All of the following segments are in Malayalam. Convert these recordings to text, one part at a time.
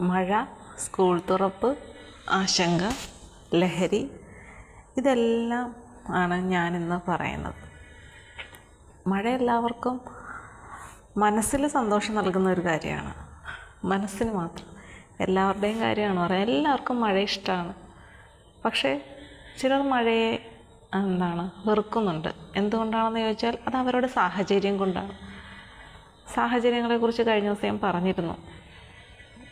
മഴ സ്കൂൾ തുറപ്പ് ആശങ്ക ലഹരി ഇതെല്ലാം ആണ് ഞാനിന്ന് പറയുന്നത്. മഴ എല്ലാവർക്കും മനസ്സിൽ സന്തോഷം നൽകുന്ന ഒരു കാര്യമാണ്. മനസ്സിന് മാത്രം. എല്ലാവരുടെയും കാര്യമാണ് പറയാം എല്ലാവർക്കും മഴ ഇഷ്ടമാണ്. പക്ഷേ ചിലർ മഴയെ എന്താണ് വെറുക്കുന്നുണ്ട്. എന്തുകൊണ്ടാണെന്ന് ചോദിച്ചാൽ അത് അവരുടെ സാഹചര്യം കൊണ്ടാണ്. സാഹചര്യങ്ങളെക്കുറിച്ച് കഴിഞ്ഞ ദിവസം ഞാൻ പറഞ്ഞിരുന്നു.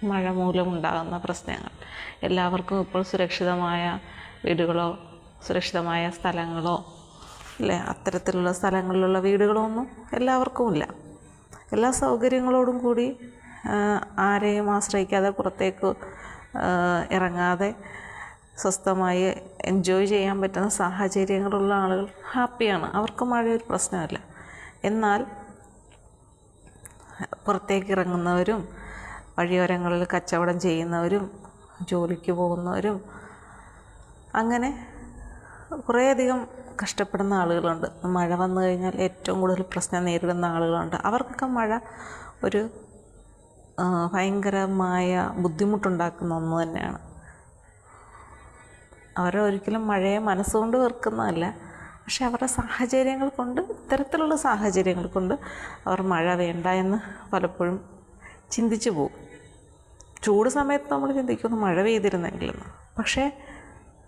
മഴ മൂലമുണ്ടാകുന്ന പ്രശ്നങ്ങൾ. എല്ലാവർക്കും ഇപ്പോൾ സുരക്ഷിതമായ വീടുകളോ സുരക്ഷിതമായ സ്ഥലങ്ങളോ അല്ലേ? അത്തരത്തിലുള്ള സ്ഥലങ്ങളിലുള്ള വീടുകളോ ഒന്നും എല്ലാവർക്കും ഇല്ല എല്ലാ സൗകര്യങ്ങളോടും കൂടി ആരെയും ആശ്രയിക്കാതെ പുറത്തേക്ക് ഇറങ്ങാതെ സ്വസ്ഥമായി എൻജോയ് ചെയ്യാൻ പറ്റുന്ന സാഹചര്യങ്ങളുള്ള ആളുകൾ ഹാപ്പിയാണ്. അവർക്ക് മഴ ഒരു പ്രശ്നമല്ല. എന്നാൽ പുറത്തേക്ക് ഇറങ്ങുന്നവരും വഴിയോരങ്ങളിൽ കച്ചവടം ചെയ്യുന്നവരും ജോലിക്ക് പോകുന്നവരും അങ്ങനെ കുറേയധികം കഷ്ടപ്പെടുന്ന ആളുകളുണ്ട്. മഴ വന്നു കഴിഞ്ഞാൽ ഏറ്റവും കൂടുതൽ പ്രശ്നം നേരിടുന്ന ആളുകളുണ്ട്. അവർക്കൊക്കെ മഴ ഒരു ഭയങ്കരമായ ബുദ്ധിമുട്ടുണ്ടാക്കുന്ന ഒന്ന് തന്നെയാണ്. അവരൊരിക്കലും മഴയെ മനസ്സുകൊണ്ട് വെറുക്കുന്നതല്ല. പക്ഷെ അവരുടെ സാഹചര്യങ്ങൾ കൊണ്ട് ഇത്തരത്തിലുള്ള സാഹചര്യങ്ങൾ കൊണ്ട് അവർ മഴ വേണ്ട എന്ന് പലപ്പോഴും ചിന്തിച്ചു പോകും. ചൂട് സമയത്ത് നമ്മൾ ചിന്തിക്കുന്നു മഴ പെയ്തിരുന്നെങ്കിലെന്ന്. പക്ഷേ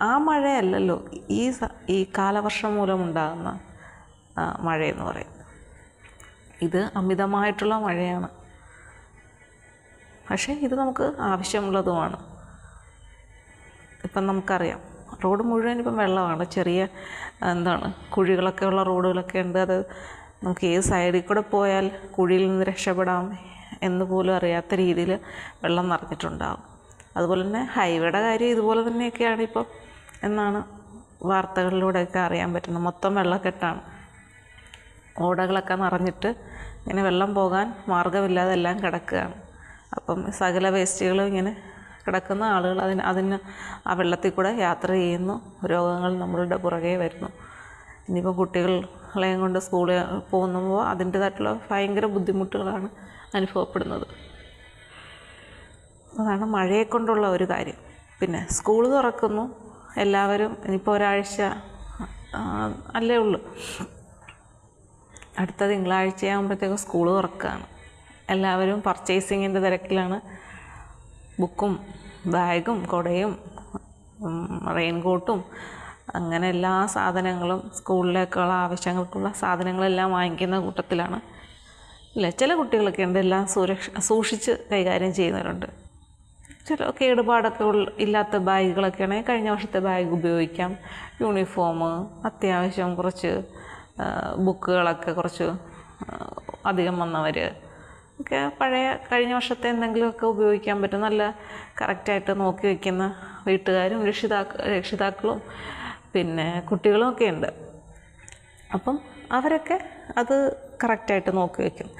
ആ മഴയല്ലല്ലോ ഈ ഈ കാലവർഷം മൂലമുണ്ടാകുന്ന മഴയെന്ന് പറയുന്നത് ഇത് അമിതമായിട്ടുള്ള മഴയാണ്. പക്ഷേ ഇത് നമുക്ക് ആവശ്യമുള്ളതുമാണ്. ഇപ്പം നമുക്കറിയാം റോഡ് മുഴുവൻ ഇപ്പം വെള്ളമാണ്. ചെറിയ എന്താണ് കുഴികളൊക്കെ ഉള്ള റോഡുകളൊക്കെ ഉണ്ട്. അത് നമുക്ക് ഏത് സൈഡിൽ കൂടെ പോയാൽ കുഴിയിൽ നിന്ന് രക്ഷപ്പെടാം? എന്ന് പോലും അറിയാത്ത രീതിയിൽ വെള്ളം നിറഞ്ഞിട്ടുണ്ടാകും അതുപോലെ തന്നെ ഹൈവേയുടെ കാര്യം ഇതുപോലെ തന്നെയൊക്കെയാണ് ഇപ്പം എന്നാണ് വാർത്തകളിലൂടെയൊക്കെ അറിയാൻ പറ്റുന്നത്. മൊത്തം വെള്ളക്കെട്ടാണ്. ഓടകളൊക്കെ നിറഞ്ഞിട്ട് ഇങ്ങനെ വെള്ളം പോകാൻ മാർഗമില്ലാതെ എല്ലാം കിടക്കുകയാണ്. അപ്പം സകല വേസ്റ്റുകളും ഇങ്ങനെ കിടക്കുന്ന ആളുകൾ അതിന് അതിന് ആ വെള്ളത്തിൽ കൂടെ യാത്ര ചെയ്യുന്നു. രോഗങ്ങൾ നമ്മളുടെ പുറകെ വരുന്നു. ഇനിയിപ്പോൾ കുട്ടികളെയും കൊണ്ട് സ്കൂളിൽ പോകുമ്പോൾ അതിന്റേതായിട്ടുള്ള ഭയങ്കര ബുദ്ധിമുട്ടുകളാണ് അനുഭവപ്പെടുന്നത്. അതാണ് മഴയെ കൊണ്ടുള്ള ഒരു കാര്യം. പിന്നെ സ്കൂൾ തുറക്കുന്നു. എല്ലാവരും ഇനിയിപ്പോൾ ഒരാഴ്ച അല്ലേ ഉള്ളൂ. അടുത്ത തിങ്കളാഴ്ച ആകുമ്പോഴത്തേക്കും സ്കൂൾ തുറക്കുകയാണ്. എല്ലാവരും പർച്ചേസിങ്ങിന്റെ തിരക്കിലാണ്. ബുക്കും ബാഗും കുടയും റെയിൻകോട്ടും അങ്ങനെ എല്ലാ സാധനങ്ങളും സ്കൂളിലേക്കുള്ള ആവശ്യങ്ങൾക്കുള്ള സാധനങ്ങളെല്ലാം വാങ്ങിക്കുന്ന കൂട്ടത്തിലാണ്. ഇല്ല? ചില കുട്ടികളൊക്കെ ഉണ്ട് എല്ലാം സുരക്ഷ സൂക്ഷിച്ച് കൈകാര്യം ചെയ്യുന്നവരുണ്ട്. ചില കേടുപാടൊക്കെ ഉള്ള ഇല്ലാത്ത ബാഗുകളൊക്കെ ആണെങ്കിൽ കഴിഞ്ഞ വർഷത്തെ ബാഗ് ഉപയോഗിക്കാം. യൂണിഫോം അത്യാവശ്യം കുറച്ച് ബുക്കുകളൊക്കെ കുറച്ച് അധികം വന്നവർ ഒക്കെ പഴയ കഴിഞ്ഞ വർഷത്തെ എന്തെങ്കിലുമൊക്കെ ഉപയോഗിക്കാൻ പറ്റും. നല്ല കറക്റ്റായിട്ട് നോക്കി വയ്ക്കുന്ന വീട്ടുകാരും രക്ഷിതാക്ക രക്ഷിതാക്കളും പിന്നെ കുട്ടികളും ഒക്കെ ഉണ്ട്. അപ്പം അവരൊക്കെ അത് കറക്റ്റായിട്ട് നോക്കി വയ്ക്കും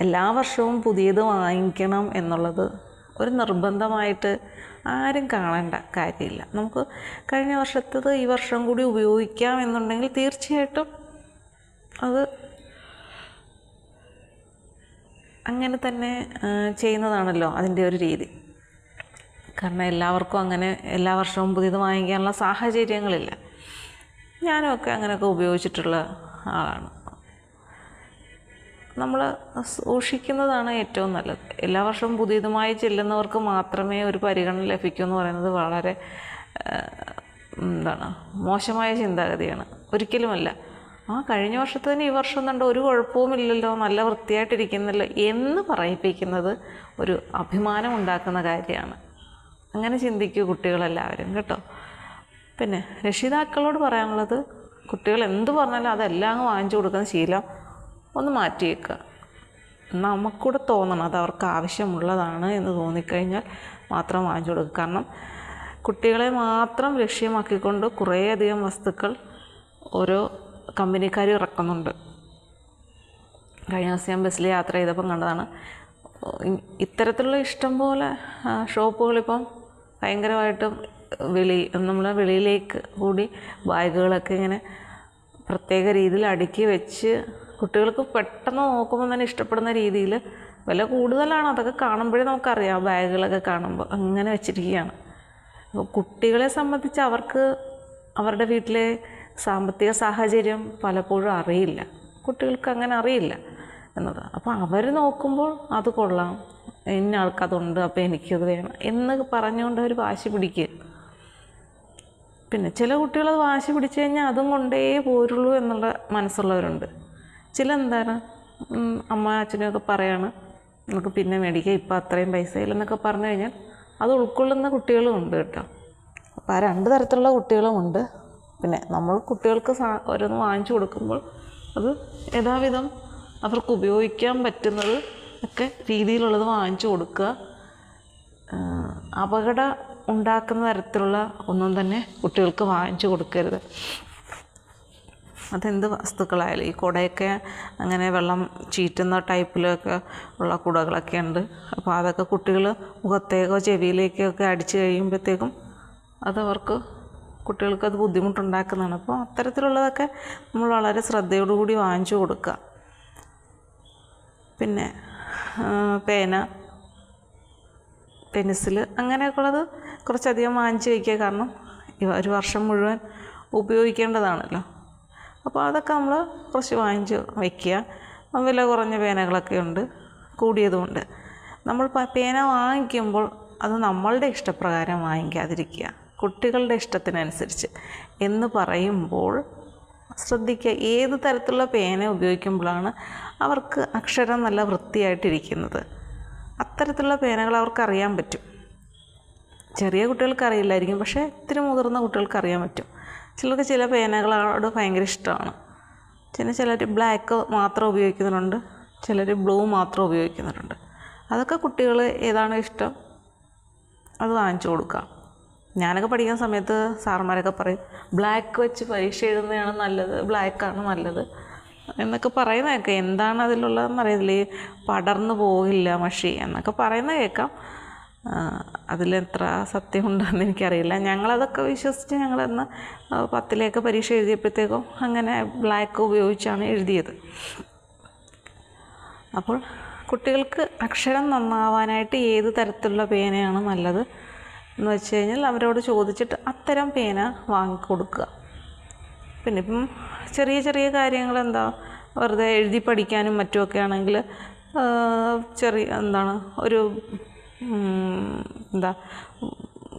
എല്ലാ വർഷവും പുതിയത് വാങ്ങിക്കണം എന്നുള്ളത് ഒരു നിർബന്ധമായിട്ട് ആരും കാണേണ്ട കാര്യമില്ല. നമുക്ക് കഴിഞ്ഞ വർഷത്തത് ഈ വർഷം കൂടി ഉപയോഗിക്കാം എന്നുണ്ടെങ്കിൽ തീർച്ചയായിട്ടും അത് അങ്ങനെ തന്നെ ചെയ്യുന്നതാണല്ലോ അതിന്റെ ഒരു രീതി. കാരണം എല്ലാവർക്കും അങ്ങനെ എല്ലാ വർഷവും പുതിയത് വാങ്ങിക്കാനുള്ള സാഹചര്യങ്ങളില്ല. ഞാനൊക്കെ അങ്ങനെയൊക്കെ ഉപയോഗിച്ചിട്ടുള്ള ആളാണ്. നമ്മൾ സൂക്ഷിക്കുന്നതാണ് ഏറ്റവും നല്ലത്. എല്ലാ വർഷവും പുതിയതുമായി ചെല്ലുന്നവർക്ക് മാത്രമേ ഒരു പരിഗണന ലഭിക്കൂ എന്ന് പറയുന്നത് വളരെ എന്താണ് മോശമായ ചിന്താഗതിയാണ്. ഒരിക്കലുമല്ല. ആ കഴിഞ്ഞ വർഷത്തിന് ഈ വർഷം കണ്ട് ഒരു കുഴപ്പവുമില്ലല്ലോ നല്ല വൃത്തിയായിട്ടിരിക്കുന്നല്ലോ എന്ന് പറയിപ്പിക്കുന്നത് ഒരു അഭിമാനം ഉണ്ടാക്കുന്ന കാര്യമാണ്. അങ്ങനെ ചിന്തിക്കൂ കുട്ടികളെല്ലാവരും കേട്ടോ. പിന്നെ രക്ഷിതാക്കളോട് പറയാനുള്ളത് കുട്ടികൾ എന്ത് പറഞ്ഞാലും അതെല്ലാം വാങ്ങിച്ചു കൊടുക്കുന്ന ശീലം ഒന്ന് മാറ്റിയേക്കുക നമുക്കൂടെ തോന്നണം അത് അവർക്ക് ആവശ്യമുള്ളതാണ് എന്ന് തോന്നിക്കഴിഞ്ഞാൽ മാത്രം വാങ്ങിച്ചു കൊടുക്കുക കാരണം കുട്ടികളെ മാത്രം ലക്ഷ്യമാക്കിക്കൊണ്ട് കുറേയധികം വസ്തുക്കൾ ഓരോ കമ്പനിക്കാരും ഇറക്കുന്നുണ്ട്. കഴിഞ്ഞ ദിവസം ഞാൻ ബസ്സിൽ യാത്ര ചെയ്തപ്പം കണ്ടതാണ് ഇത്തരത്തിലുള്ള ഇഷ്ടം പോലെ ഷോപ്പുകളിപ്പം ഭയങ്കരമായിട്ടും വെളി നമ്മളെ വെളിയിലേക്ക് കൂടി ബാഗുകളൊക്കെ ഇങ്ങനെ പ്രത്യേക രീതിയിൽ അടുക്കി വെച്ച് കുട്ടികൾക്ക് പെട്ടെന്ന് നോക്കുമ്പോൾ തന്നെ ഇഷ്ടപ്പെടുന്ന രീതിയിൽ വില കൂടുതലാണ്. അതൊക്കെ കാണുമ്പോഴേ നമുക്കറിയാം. ബാഗുകളൊക്കെ കാണുമ്പോൾ അങ്ങനെ വെച്ചിരിക്കുകയാണ്. കുട്ടികളെ സംബന്ധിച്ച് അവർക്ക് അവരുടെ വീട്ടിലെ സാമ്പത്തിക സാഹചര്യം പലപ്പോഴും അറിയില്ല. കുട്ടികൾക്ക് അങ്ങനെ അറിയില്ല എന്നത്. അപ്പോൾ അവർ നോക്കുമ്പോൾ അത് കൊള്ളാം. ഇന്ന ആൾക്കതുണ്ട് അപ്പോൾ എനിക്കത് വേണം എന്ന് പറഞ്ഞുകൊണ്ട് അവർ വാശി പിടിക്കുക. പിന്നെ ചില കുട്ടികൾ അത് വാശി പിടിച്ചു കഴിഞ്ഞാൽ അതും കൊണ്ടേ പോരുള്ളൂ എന്നുള്ള മനസ്സുള്ളവരുണ്ട്. ചില എന്താണ് അമ്മ അച്ഛനൊക്കെ പറയാണ് നമുക്ക് പിന്നെ മേടിക്കാം ഇപ്പം അത്രയും പൈസ ഇല്ലെന്നൊക്കെ പറഞ്ഞു കഴിഞ്ഞാൽ അത് ഉൾക്കൊള്ളുന്ന കുട്ടികളും ഉണ്ട് കേട്ടോ. അപ്പോൾ ആ രണ്ട് തരത്തിലുള്ള കുട്ടികളും ഉണ്ട്. പിന്നെ നമ്മൾ കുട്ടികൾക്ക് സാ ഓരോന്ന് വാങ്ങിച്ചു കൊടുക്കുമ്പോൾ അത് യഥാവിധം അവർക്ക് ഉപയോഗിക്കാൻ പറ്റുന്നത് ഒക്കെ രീതിയിലുള്ളത് വാങ്ങിച്ചു കൊടുക്കുക. അപകടം ഉണ്ടാക്കുന്ന തരത്തിലുള്ള ഒന്നും തന്നെ കുട്ടികൾക്ക് വാങ്ങിച്ചു കൊടുക്കരുത്. അതെന്ത് വസ്തുക്കളായാലും ഈ കുടയൊക്കെ അങ്ങനെ വെള്ളം ചീറ്റുന്ന ടൈപ്പിലൊക്കെ ഉള്ള കുടകളൊക്കെ ഉണ്ട്. അപ്പോൾ അതൊക്കെ കുട്ടികൾ മുഖത്തേക്കോ ചെവിയിലേക്കൊക്കെ അടിച്ചു കഴിയുമ്പോഴത്തേക്കും അതവർക്ക് കുട്ടികൾക്ക് അത് ബുദ്ധിമുട്ടുണ്ടാക്കുന്നതാണ്. അപ്പോൾ അത്തരത്തിലുള്ളതൊക്കെ നമ്മൾ വളരെ ശ്രദ്ധയോടുകൂടി വാങ്ങിച്ചു കൊടുക്കുക. പിന്നെ പേന പെൻസിൽ അങ്ങനെയൊക്കെയുള്ളത് കുറച്ചധികം വാങ്ങിച്ച് വയ്ക്കുക. കാരണം ഒരു വർഷം മുഴുവൻ ഉപയോഗിക്കേണ്ടതാണല്ലോ. അപ്പോൾ അതൊക്കെ നമ്മൾ കുറച്ച് വാങ്ങിച്ച് വയ്ക്കുക വില കുറഞ്ഞ പേനകളൊക്കെ ഉണ്ട് കൂടിയതുമുണ്ട് നമ്മൾ പേന വാങ്ങിക്കുമ്പോൾ അത് നമ്മളുടെ ഇഷ്ടപ്രകാരം വാങ്ങിക്കാതിരിക്കുക. കുട്ടികളുടെ ഇഷ്ടത്തിനനുസരിച്ച്. എന്ന് പറയുമ്പോൾ ശ്രദ്ധിക്കുക ഏത് തരത്തിലുള്ള പേന ഉപയോഗിക്കുമ്പോഴാണ് അവർക്ക് അക്ഷരം നല്ല വൃത്തിയായിട്ടിരിക്കുന്നത്. അത്തരത്തിലുള്ള പേനകൾ അവർക്കറിയാൻ പറ്റും. ചെറിയ കുട്ടികൾക്ക് അറിയില്ലായിരിക്കും പക്ഷേ ഇത്തിരി മുതിർന്ന കുട്ടികൾക്ക് അറിയാൻ പറ്റും. ചിലർക്ക് ചില പേനകളോട് ഭയങ്കര ഇഷ്ടമാണ്. പിന്നെ ചിലർ ബ്ലാക്ക് മാത്രം ഉപയോഗിക്കുന്നുണ്ട് ചിലർ ബ്ലൂ മാത്രം ഉപയോഗിക്കുന്നുണ്ട്. അതൊക്കെ കുട്ടികൾ ഏതാണ് ഇഷ്ടം? അത് വാങ്ങിച്ചു കൊടുക്കാം. ഞാനൊക്കെ പഠിക്കുന്ന സമയത്ത് സാറന്മാരൊക്കെ പറയും ബ്ലാക്ക് വെച്ച് പരീക്ഷ എഴുതുന്നതാണ് നല്ലത് ബ്ലാക്കാണ് നല്ലത് എന്നൊക്കെ പറയുന്ന കേൾക്കാം എന്താണ് അതിലുള്ളതെന്ന് അറിയത്തില്ല ഈ പടർന്നു പോകില്ല മഷി എന്നൊക്കെ പറയുന്ന കേൾക്കാം. അതിലെത്ര സത്യമുണ്ടെന്ന് എനിക്കറിയില്ല. ഞങ്ങളതൊക്കെ വിശ്വസിച്ച് ഞങ്ങളന്ന് പത്തിലേക്ക് പരീക്ഷ എഴുതിയപ്പോഴത്തേക്കും അങ്ങനെ ബ്ലാക്ക് ഉപയോഗിച്ചാണ് എഴുതിയത്. അപ്പോൾ കുട്ടികൾക്ക് അക്ഷരം നന്നാവാനായിട്ട് ഏത് തരത്തിലുള്ള പേനയാണ് നല്ലത് എന്ന് വെച്ച് കഴിഞ്ഞാൽ അവരോട് ചോദിച്ചിട്ട് അത്തരം പേന വാങ്ങിക്കൊടുക്കുക. പിന്നെ ഇപ്പം ചെറിയ ചെറിയ കാര്യങ്ങൾ എന്താ വെറുതെ എഴുതി പഠിക്കാനും മറ്റുമൊക്കെ ആണെങ്കിൽ ചെറിയ എന്താണ് ഒരു എന്താ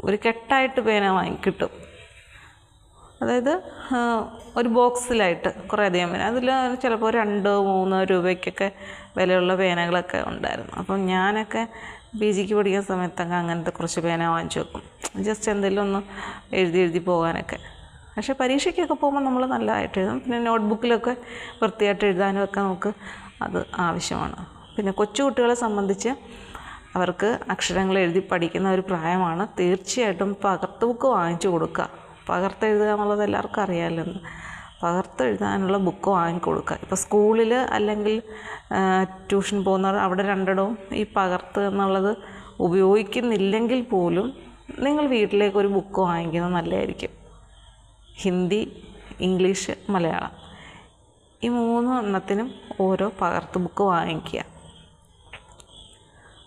ഒരു കെട്ടായിട്ട് പേന വാങ്ങി കിട്ടും. അതായത് ഒരു ബോക്സിലായിട്ട് കുറേ അധികം പേന. അതിൽ ചിലപ്പോൾ രണ്ട് മൂന്ന് രൂപയ്ക്കൊക്കെ വിലയുള്ള പേനകളൊക്കെ ഉണ്ടായിരുന്നു. അപ്പം ഞാനൊക്കെ പി ജിക്ക് പഠിക്കുന്ന സമയത്തൊക്കെ അങ്ങനത്തെ കുറച്ച് പേന വാങ്ങിച്ചു വെക്കും. ജസ്റ്റ് എന്തെങ്കിലും ഒന്ന് എഴുതി എഴുതി പോകാനൊക്കെ. പക്ഷേ പരീക്ഷയ്ക്കൊക്കെ പോകുമ്പോൾ നമ്മൾ നല്ലതായിട്ട് എഴുതും. പിന്നെ നോട്ട്ബുക്കിലൊക്കെ വൃത്തിയായിട്ട് എഴുതാനും ഒക്കെ നമുക്ക് അത് ആവശ്യമാണ്. പിന്നെ കൊച്ചു കുട്ടികളെ സംബന്ധിച്ച് അവർക്ക് അക്ഷരങ്ങൾ എഴുതി പഠിക്കുന്ന ഒരു പ്രായമാണ്. തീർച്ചയായിട്ടും പകർത്ത് ബുക്ക് വാങ്ങിച്ചു കൊടുക്കുക. പകർത്തെഴുതുക എന്നുള്ളത് എല്ലാവർക്കും അറിയാമല്ലോ പകർത്ത് പകർത്തെഴുതാനുള്ള ബുക്ക് വാങ്ങിക്കൊടുക്കുക ഇപ്പോൾ സ്കൂളിൽ അല്ലെങ്കിൽ ട്യൂഷൻ പോകുന്നവർ അവിടെ രണ്ടിടവും ഈ പകർത്ത് എന്നുള്ളത് ഉപയോഗിക്കുന്നില്ലെങ്കിൽ പോലും നിങ്ങൾ വീട്ടിലേക്ക് ഒരു ബുക്ക് വാങ്ങിക്കുന്നത് നല്ലതായിരിക്കും. ഹിന്ദി ഇംഗ്ലീഷ് മലയാളം. ഈ മൂന്ന് എണ്ണത്തിനും ഓരോ പകർത്ത് ബുക്ക് വാങ്ങിക്കുക.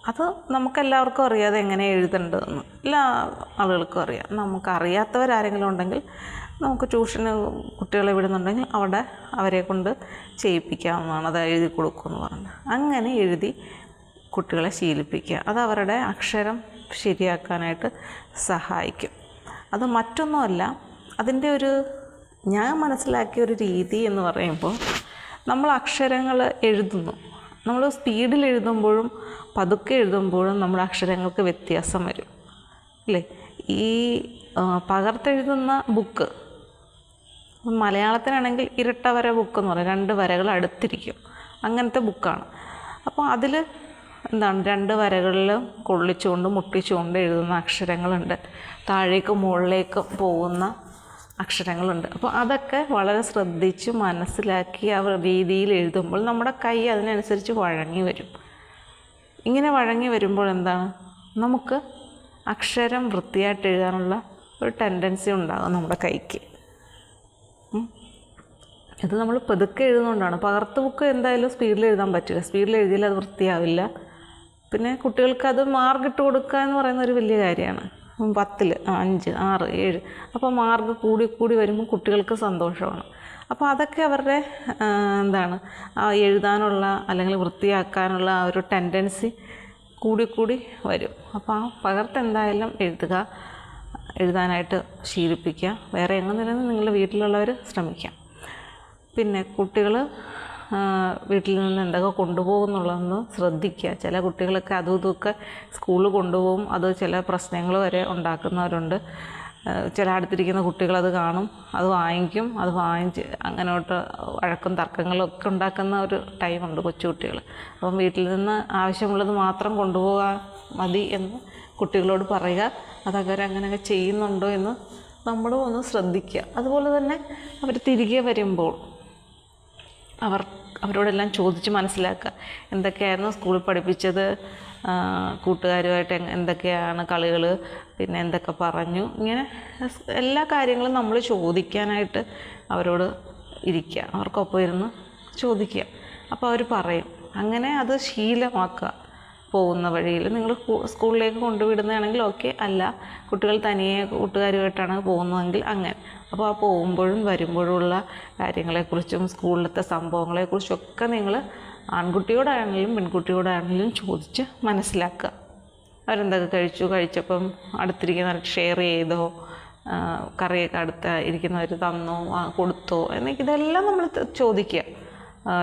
അത് നമുക്കെല്ലാവർക്കും അറിയാതെ എങ്ങനെ എഴുതേണ്ടതെന്ന്. എല്ലാ ആളുകൾക്കും അറിയാം. നമുക്കറിയാത്തവരാരെങ്കിലും ഉണ്ടെങ്കിൽ നമുക്ക് ട്യൂഷന് കുട്ടികളെ വിടുന്നുണ്ടെങ്കിൽ അവിടെ അവരെ കൊണ്ട് ചെയ്യിപ്പിക്കാവുന്നതാണ്. അത് എഴുതി കൊടുക്കുമെന്ന് പറഞ്ഞ്. അങ്ങനെ എഴുതി കുട്ടികളെ ശീലിപ്പിക്കുക. അത് അവരുടെ അക്ഷരം ശരിയാക്കാനായിട്ട് സഹായിക്കും. അത് മറ്റൊന്നുമല്ല അതിന്റെ ഒരു ഞാൻ മനസ്സിലാക്കിയ ഒരു രീതി എന്ന് പറയുമ്പോൾ നമ്മൾ അക്ഷരങ്ങൾ എഴുതുന്നു. നമ്മൾ സ്പീഡിൽ എഴുതുമ്പോഴും പതുക്കെ എഴുതുമ്പോഴും നമ്മുടെ അക്ഷരങ്ങൾക്ക് വ്യത്യാസം വരും. അല്ലേ? ഈ പകർത്തെഴുതുന്ന ബുക്ക് മലയാളത്തിനാണെങ്കിൽ ഇരട്ട വര ബുക്ക് എന്ന് പറയും. രണ്ട് വരകൾ അടുത്തിരിക്കും. അങ്ങനത്തെ ബുക്കാണ് അപ്പോൾ അതിൽ എന്താണ്? രണ്ട് വരകളിൽ കൊള്ളിച്ചുകൊണ്ട് മുട്ടിച്ചുകൊണ്ട് എഴുതുന്ന അക്ഷരങ്ങളുണ്ട്. താഴേക്കും മുകളിലേക്കും പോകുന്ന അക്ഷരങ്ങളുണ്ട്. അപ്പോൾ അതൊക്കെ വളരെ ശ്രദ്ധിച്ച് മനസ്സിലാക്കി ആ രീതിയിൽ എഴുതുമ്പോൾ നമ്മുടെ കൈ അതിനനുസരിച്ച് വഴങ്ങി വരും. ഇങ്ങനെ വഴങ്ങി വരുമ്പോൾ എന്താണ്? നമുക്ക് അക്ഷരം വൃത്തിയായിട്ട് എഴുതാനുള്ള ഒരു ടെൻഡൻസി ഉണ്ടാകും നമ്മുടെ കൈക്ക്. ഇത് നമ്മൾ പതുക്കെ എഴുതുന്നതുകൊണ്ടാണ്. പകർത്ത് ബുക്ക് എന്തായാലും സ്പീഡിൽ എഴുതാൻ പറ്റില്ല. സ്പീഡിൽ എഴുതിയാൽ അത് വൃത്തിയാവില്ല. പിന്നെ കുട്ടികൾക്ക് അത് മാർക്കിട്ട് കൊടുക്കുക എന്ന് പറയുന്ന ഒരു വലിയ കാര്യമാണ്. പത്തിൽ അഞ്ച് ആറ് ഏഴ്. അപ്പോൾ മാർക്ക് കൂടി കൂടി വരുമ്പോൾ കുട്ടികൾക്ക് സന്തോഷമാണ്. അപ്പോൾ അതൊക്കെ അവരുടെ എന്താണ് എഴുതാനുള്ള അല്ലെങ്കിൽ വൃത്തിയാക്കാനുള്ള ആ ഒരു ടെൻഡൻസി കൂടി കൂടി വരും. അപ്പോൾ ആ പകർത്ത് എന്തായാലും എഴുതുക എഴുതാനായിട്ട് ശീലിപ്പിക്കുക. വേറെ എങ്ങനെ നിങ്ങളുടെ വീട്ടിലുള്ളവർ ശ്രമിക്കാം. പിന്നെ കുട്ടികൾ വീട്ടിൽ നിന്ന് എന്തൊക്കെ കൊണ്ടുപോകുന്നുള്ളതെന്ന് ശ്രദ്ധിക്കുക. ചില കുട്ടികളൊക്കെ അതും ഇതൊക്കെ സ്കൂളിൽ കൊണ്ടുപോകും. അത് ചില പ്രശ്നങ്ങൾ വരെ ഉണ്ടാക്കുന്നവരുണ്ട്. ചില അടുത്തിരിക്കുന്ന കുട്ടികളത് കാണും അത് വാങ്ങിക്കും അത് വാങ്ങിച്ച് അങ്ങനോട്ട് വഴക്കും തർക്കങ്ങളും ഒക്കെ ഉണ്ടാക്കുന്ന ഒരു ടൈമുണ്ട് കൊച്ചുകുട്ടികൾ. അപ്പം വീട്ടിൽ നിന്ന് ആവശ്യമുള്ളത് മാത്രം കൊണ്ടുപോകാൻ മതി എന്ന് കുട്ടികളോട് പറയുക. അതവർ അങ്ങനെയൊക്കെ ചെയ്യുന്നുണ്ടോ എന്ന് നമ്മളും ഒന്ന് ശ്രദ്ധിക്കുക. അതുപോലെ തന്നെ അവർ തിരികെ വരുമ്പോൾ അവർ അവരോടെല്ലാം ചോദിച്ച് മനസ്സിലാക്കുക. എന്തൊക്കെയായിരുന്നു സ്കൂളിൽ പഠിപ്പിച്ചത്? കൂട്ടുകാരുമായിട്ട് എന്തൊക്കെയാണ് കളികൾ പിന്നെ എന്തൊക്കെ പറഞ്ഞു? ഇങ്ങനെ എല്ലാ കാര്യങ്ങളും നമ്മൾ ചോദിക്കാനായിട്ട് അവരോട് ഇരിക്കുക. അവർക്കൊപ്പം ഇരുന്ന് ചോദിക്കുക. അപ്പോൾ അവർ പറയും. അങ്ങനെ അത് ശീലമാക്കുക. പോകുന്ന വഴിയിൽ നിങ്ങൾ സ്കൂളിലേക്ക് കൊണ്ടുവിടുന്നതാണെങ്കിൽ ഓക്കെ അല്ല കുട്ടികൾ തനിയെ കൂട്ടുകാരുമായിട്ടാണ് പോകുന്നതെങ്കിൽ അങ്ങനെ. അപ്പോൾ ആ പോകുമ്പോഴും വരുമ്പോഴുള്ള കാര്യങ്ങളെക്കുറിച്ചും സ്കൂളിലത്തെ സംഭവങ്ങളെക്കുറിച്ചും ഒക്കെ നിങ്ങൾ ആൺകുട്ടിയോടാണെങ്കിലും പെൺകുട്ടിയോടാണെങ്കിലും ചോദിച്ച് മനസ്സിലാക്കുക. അവരെന്തൊക്കെ കഴിച്ചു? കഴിച്ചപ്പം അടുത്തിരിക്കുന്ന ഷെയർ ചെയ്തോ? കറിയൊക്കെ അടുത്ത് ഇരിക്കുന്നവർ തന്നോ? കൊടുത്തോ? എന്നൊക്കെ ഇതെല്ലാം നമ്മൾ ചോദിക്കുക.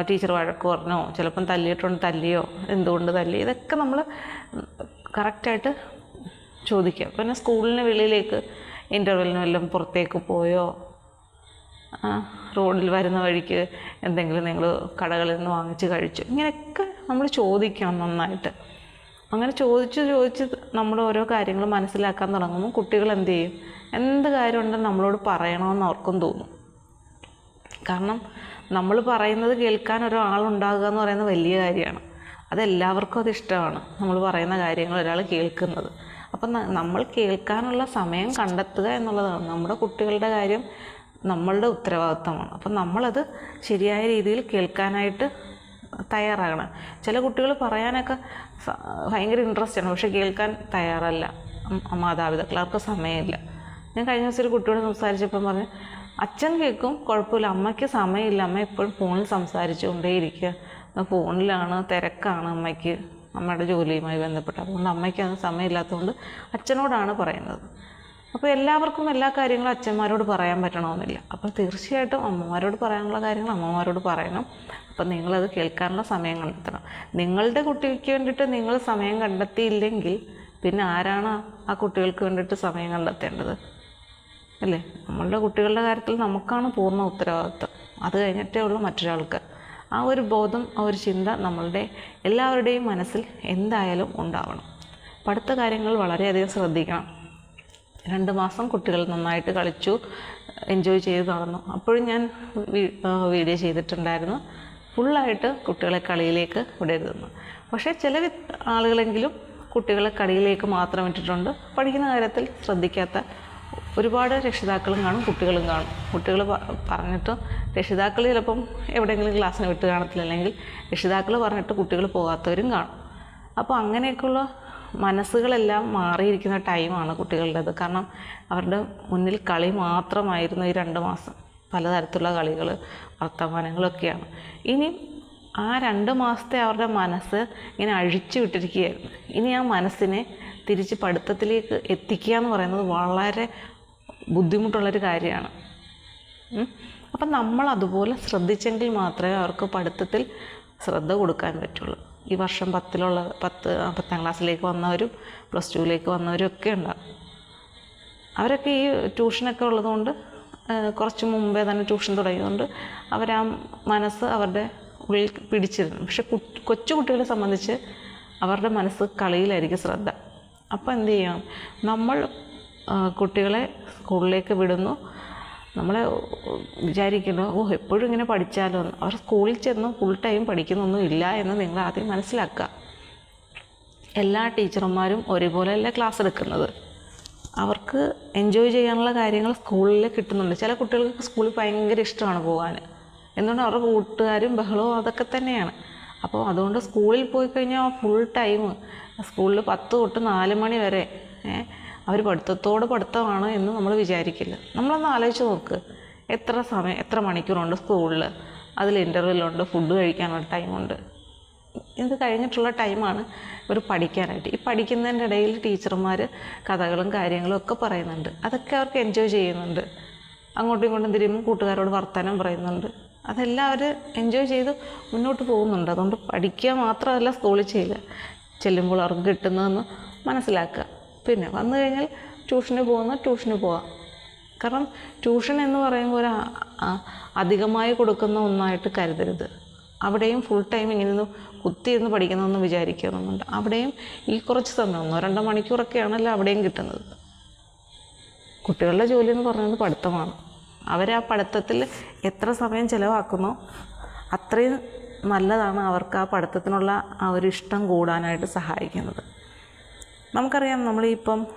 ടീച്ചർ വഴക്ക് പറഞ്ഞോ? ചിലപ്പം തല്ലിയിട്ടുണ്ട് തല്ലിയോ? എന്തുകൊണ്ട് തല്ലി? ഇതൊക്കെ നമ്മൾ കറക്റ്റായിട്ട് ചോദിക്കുക പിന്നെ സ്കൂളിന് വെളിയിലേക്ക് ഇന്റർവെല്ലിന് വല്ലതും പുറത്തേക്ക് പോയോ? റോഡിൽ വരുന്ന വഴിക്ക് എന്തെങ്കിലും നിങ്ങൾ കടകളിൽ നിന്ന് വാങ്ങിച്ച് കഴിച്ചു? ഇങ്ങനെയൊക്കെ നമ്മൾ ചോദിക്കണം നന്നായിട്ട്. അങ്ങനെ ചോദിച്ച് ചോദിച്ച് നമ്മൾ ഓരോ കാര്യങ്ങൾ മനസ്സിലാക്കാൻ തുടങ്ങുമ്പോൾ കുട്ടികൾ എന്ത് ചെയ്യും? എന്ത് കാര്യമുണ്ടെന്ന് നമ്മളോട് പറയണമെന്ന് അവർക്കും തോന്നും. കാരണം നമ്മൾ പറയുന്നത് കേൾക്കാൻ ഒരാളുണ്ടാകുക എന്ന് പറയുന്നത് വലിയ കാര്യമാണ്. അതെല്ലാവർക്കും അത് ഇഷ്ടമാണ്. നമ്മൾ പറയുന്ന കാര്യങ്ങൾ ഒരാൾ കേൾക്കുന്നത്. അപ്പം നമ്മൾ കേൾക്കാനുള്ള സമയം കണ്ടെത്തുക എന്നുള്ളതാണ്. നമ്മുടെ കുട്ടികളുടെ കാര്യം നമ്മളുടെ ഉത്തരവാദിത്തമാണ്. അപ്പം നമ്മളത് ശരിയായ രീതിയിൽ കേൾക്കാനായിട്ട് തയ്യാറാകണം. ചില കുട്ടികൾ പറയാനൊക്കെ ഭയങ്കര ഇൻട്രസ്റ്റ് ആണ്. പക്ഷെ കേൾക്കാൻ തയ്യാറല്ല. മാതാപിതാക്കൾ അവർക്ക് സമയമില്ല. ഞാൻ കഴിഞ്ഞ ദിവസം ഒരു കുട്ടിയോട് സംസാരിച്ചപ്പം പറഞ്ഞു അച്ഛൻ കേൾക്കും കുഴപ്പമില്ല. അമ്മയ്ക്ക് സമയമില്ല. അമ്മ എപ്പോഴും ഫോണിൽ സംസാരിച്ചുകൊണ്ടേയിരിക്കുക. ഫോണിലാണ് തിരക്കാണ് അമ്മയ്ക്ക് അമ്മയുടെ ജോലിയുമായി ബന്ധപ്പെട്ട്. അതുകൊണ്ട് അമ്മയ്ക്ക് അത് സമയമില്ലാത്തതുകൊണ്ട് അച്ഛനോടാണ് പറയുന്നത്. അപ്പോൾ എല്ലാവർക്കും എല്ലാ കാര്യങ്ങളും അച്ഛന്മാരോട് പറയാൻ പറ്റണമെന്നില്ല. അപ്പോൾ തീർച്ചയായിട്ടും അമ്മമാരോട് പറയാനുള്ള കാര്യങ്ങൾ അമ്മമാരോട് പറയണം. അപ്പം നിങ്ങളത് കേൾക്കാനുള്ള സമയം കണ്ടെത്തണം. നിങ്ങളുടെ കുട്ടിക്ക് വേണ്ടിയിട്ട് നിങ്ങൾ സമയം കണ്ടെത്തിയില്ലെങ്കിൽ പിന്നെ ആരാണ് ആ കുട്ടികൾക്ക് വേണ്ടിയിട്ട് സമയം കണ്ടെത്തേണ്ടത്? അല്ലേ? നമ്മളുടെ കുട്ടികളുടെ കാര്യത്തിൽ നമുക്കാണ് പൂർണ ഉത്തരവാദിത്വം. അത് കഴിഞ്ഞിട്ടേ ഉള്ളൂ മറ്റൊരാൾക്ക്. ആ ഒരു ബോധം ആ ഒരു ചിന്ത നമ്മളുടെ എല്ലാവരുടെയും മനസ്സിൽ എന്തായാലും ഉണ്ടാവണം. പഠിത്ത കാര്യങ്ങൾ വളരെയധികം ശ്രദ്ധിക്കണം. രണ്ട് മാസം കുട്ടികൾ നന്നായിട്ട് കളിച്ചു എൻജോയ് ചെയ്ത് നടന്നു. അപ്പോഴും ഞാൻ വീഡിയോ ചെയ്തിട്ടുണ്ടായിരുന്നു. ഫുള്ളായിട്ട് കുട്ടികളെ കളിയിലേക്ക് വിടരുതെന്ന്. പക്ഷേ ചില ആളുകളെങ്കിലും കുട്ടികളെ കളിയിലേക്ക് മാത്രം ഇട്ടിട്ടുണ്ട്. പഠിക്കുന്ന കാര്യത്തിൽ ശ്രദ്ധിക്കാത്ത ഒരുപാട് രക്ഷിതാക്കളും കാണും കുട്ടികളും കാണും. കുട്ടികൾ പറഞ്ഞിട്ട് രക്ഷിതാക്കൾ ചിലപ്പം എവിടെയെങ്കിലും ക്ലാസ്സിന് വിട്ട് കാണത്തില്ല. അല്ലെങ്കിൽ രക്ഷിതാക്കൾ പറഞ്ഞിട്ട് കുട്ടികൾ പോകാത്തവരും കാണും. അപ്പോൾ അങ്ങനെയൊക്കെയുള്ള മനസ്സുകളെല്ലാം മാറിയിരിക്കുന്ന ടൈമാണ് കുട്ടികളുടേത്. കാരണം അവരുടെ മുന്നിൽ കളി മാത്രമായിരുന്നു ഈ രണ്ട് മാസം. പലതരത്തിലുള്ള കളികൾ വർത്തമാനങ്ങളൊക്കെയാണ്. ഇനി ആ രണ്ട് മാസത്തെ അവരുടെ മനസ്സ് ഇങ്ങനെ അഴിച്ചു വിട്ടിരിക്കുകയായിരുന്നു. ഇനി ആ മനസ്സിനെ തിരിച്ച് പഠിത്തത്തിലേക്ക് എത്തിക്കുക എന്ന് പറയുന്നത് വളരെ ബുദ്ധിമുട്ടുള്ളൊരു കാര്യമാണ്. അപ്പം നമ്മൾ അതുപോലെ ശ്രദ്ധിച്ചെങ്കിൽ മാത്രമേ അവർക്ക് പഠിത്തത്തിൽ ശ്രദ്ധ കൊടുക്കാൻ പറ്റുള്ളൂ. ഈ വർഷം പത്തിലുള്ള പത്ത് പത്താം ക്ലാസ്സിലേക്ക് വന്നവരും പ്ലസ് ടുവിലേക്ക് വന്നവരും ഒക്കെ ഉണ്ടാകും അവരൊക്കെ ഈ ട്യൂഷനൊക്കെ ഉള്ളതുകൊണ്ട് കുറച്ച് മുമ്പേ തന്നെ ട്യൂഷൻ തുടങ്ങിയതുകൊണ്ട് അവരാ മനസ്സ് അവരുടെ ഉള്ളിൽ പിടിച്ചിരുന്നു. പക്ഷെ കൊച്ചു കുട്ടികളെ സംബന്ധിച്ച് അവരുടെ മനസ്സ് കളിയിലായിരിക്കും ശ്രദ്ധ. അപ്പോൾ എന്ത് ചെയ്യണം? നമ്മൾ കുട്ടികളെ സ്കൂളിലേക്ക് വിടുന്നു. നമ്മൾ വിചാരിക്കുന്നു ഓ എപ്പോഴും ഇങ്ങനെ പഠിച്ചാലോ? എന്ന്. അവർ സ്കൂളിൽ ചെന്ന് ഫുൾ ടൈം പഠിക്കുന്നൊന്നും ഇല്ല എന്ന് നിങ്ങൾ ആദ്യം മനസ്സിലാക്കുക. എല്ലാ ടീച്ചർമാരും ഒരുപോലെയല്ല ക്ലാസ് എടുക്കുന്നത്. അവർക്ക് എൻജോയ് ചെയ്യാനുള്ള കാര്യങ്ങൾ സ്കൂളിൽ കിട്ടുന്നുണ്ട്. ചില കുട്ടികൾക്ക് സ്കൂളിൽ ഭയങ്കര ഇഷ്ടമാണ് പോകാൻ. എന്തുകൊണ്ട്? അവരുടെ കൂട്ടുകാരും ബഹളവും അതൊക്കെ തന്നെയാണ്. അപ്പോൾ അതുകൊണ്ട് സ്കൂളിൽ പോയി കഴിഞ്ഞാൽ ഫുൾ ടൈം സ്കൂളിൽ പത്ത് തൊട്ട് നാല് മണി വരെ അവർ പഠിത്തത്തോട് പഠിത്തമാണ് എന്ന് നമ്മൾ വിചാരിക്കില്ല. നമ്മളൊന്ന് ആലോചിച്ച് നോക്ക്. എത്ര സമയം എത്ര മണിക്കൂറുണ്ട് സ്കൂളിൽ അതിൽ ഇന്റർവ്യൂലുണ്ട് ഫുഡ് കഴിക്കാനുള്ള ടൈമുണ്ട് ഇത് കഴിഞ്ഞിട്ടുള്ള ടൈമാണ് ഇവർ പഠിക്കാനായിട്ട്. ഈ പഠിക്കുന്നതിന്റെ ഇടയിൽ ടീച്ചർമാർ കഥകളും കാര്യങ്ങളും ഒക്കെ പറയുന്നുണ്ട്. അതൊക്കെ അവർക്ക് എൻജോയ് ചെയ്യുന്നുണ്ട്. അങ്ങോട്ടും ഇങ്ങോട്ടും തിരിയുമ്പോൾ കൂട്ടുകാരോട് വർത്തമാനം പറയുന്നുണ്ട്. അതെല്ലാം അവർ എൻജോയ് ചെയ്ത് മുന്നോട്ട് പോകുന്നുണ്ട്. അതുകൊണ്ട് പഠിക്കുക മാത്രമല്ല സ്കൂളിൽ ചെയ്യുക ചെല്ലുമ്പോൾ അവർക്ക് കിട്ടുന്നതെന്ന് മനസ്സിലാക്കുക. പിന്നെ വന്നു കഴിഞ്ഞാൽ ട്യൂഷന് പോകുന്ന ട്യൂഷന് പോവാം. കാരണം ട്യൂഷൻ എന്ന് പറയുമ്പോൾ ഒരു അധികമായി കൊടുക്കുന്ന ഒന്നായിട്ട് കരുതരുത്. അവിടെയും ഫുൾ ടൈം ഇങ്ങനെ കുത്തിയിരുന്ന് പഠിക്കണമെന്ന് വിചാരിക്കുന്നുണ്ട് അവിടെയും ഈ കുറച്ച് സമയം ഒന്നോ രണ്ടോ മണിക്കൂറൊക്കെയാണല്ലോ അവിടെയും കിട്ടുന്നത്. കുട്ടികളുടെ ജോലി എന്ന് പറയുന്നത് പഠിത്തമാണ്. അവർ ആ പഠിത്തത്തിൽ എത്ര സമയം ചിലവാക്കുന്നോ അത്രയും നല്ലതാണ് അവർക്ക് ആ പഠിത്തത്തിനുള്ള ആ ഒരു ഇഷ്ടം കൂടാനായിട്ട് സഹായിക്കുന്നത്. നമുക്കറിയാം നമ്മളിപ്പം